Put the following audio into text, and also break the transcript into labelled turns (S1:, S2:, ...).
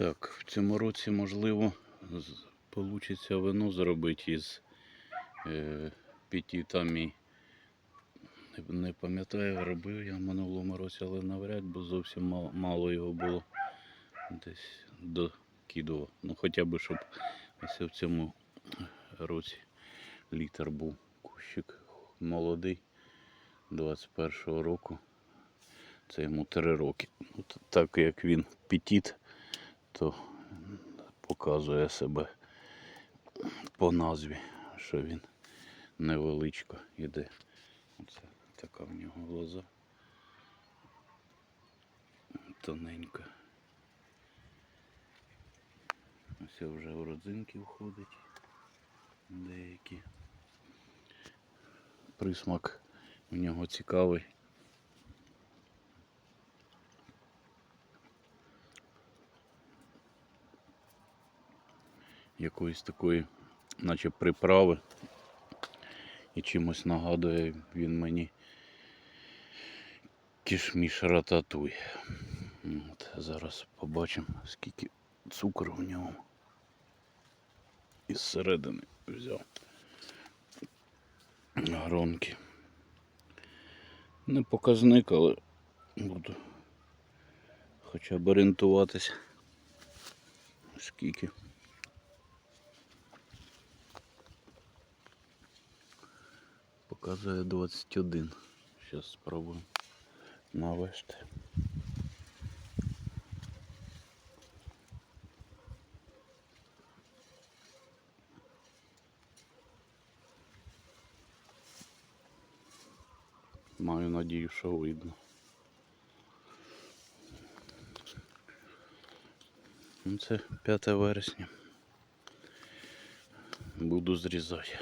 S1: Так, в цьому році, можливо, вийде вино зробити із е, п'яті там і не, пам'ятаю, робив я в минулому році, але навряд, бо зовсім мало, мало його було десь докидував. Ну хоча б щоб ось в цьому році літр був кущик молодий 21-го року. Це йому 3 роки. Ну, т- так як він петіт, то показує себе по назві, що він невеличко йде. Оце така в нього глаза. Тоненька. Ось вже в родзинки входить деякі. Присмак у нього цікавий. Якоїсь такої, наче приправи. І чимось нагадує він мені кішміш рататуй. От, зараз побачимо, скільки цукру в ньому. Із середини взяв. Гронки. Не показник, але буду хоча б орієнтуватися. Скільки. Показує 21. Зараз спробуємо навести. Маю надію, що видно. Ну, Це 5 вересня. Буду зрізати.